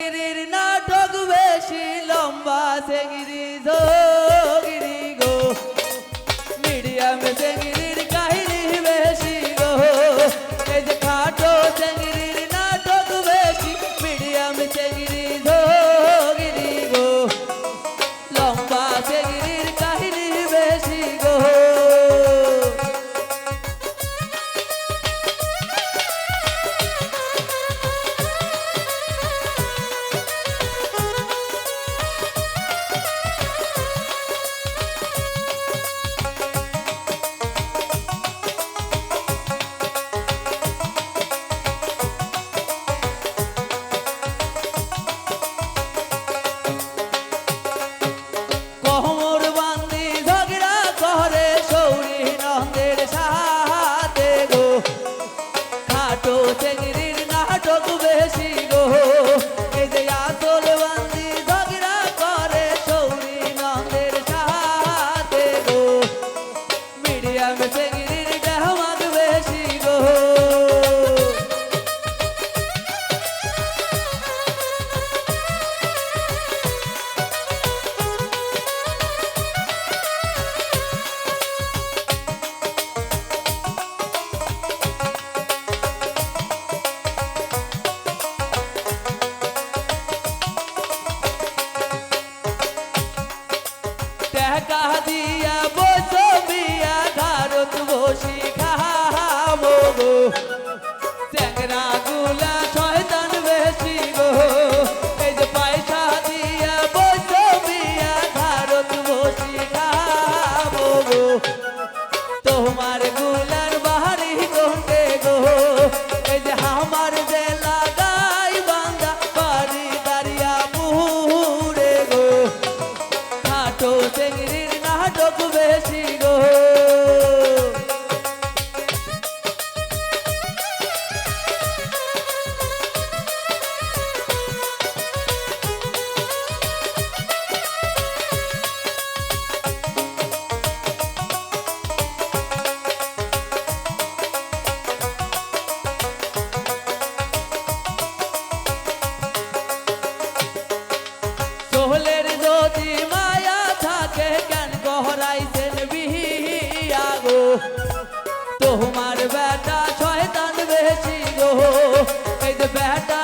গিরির নাটক বেশি লম্বা সে গিরি গো। মিডিয়াম সে টাকা দিয়া গো। তোমার বেটা শয়তান বেশি গো। এই যে বেটা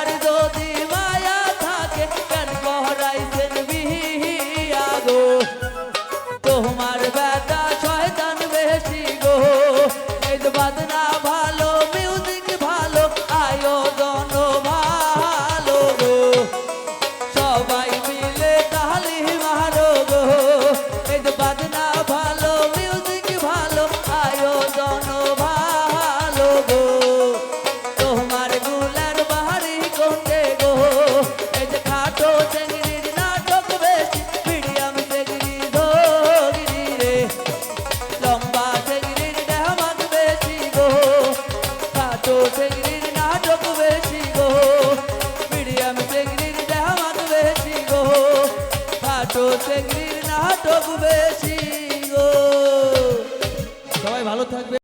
নাটকে নাটক বেশি গো। সবাই ভালো থাকবে।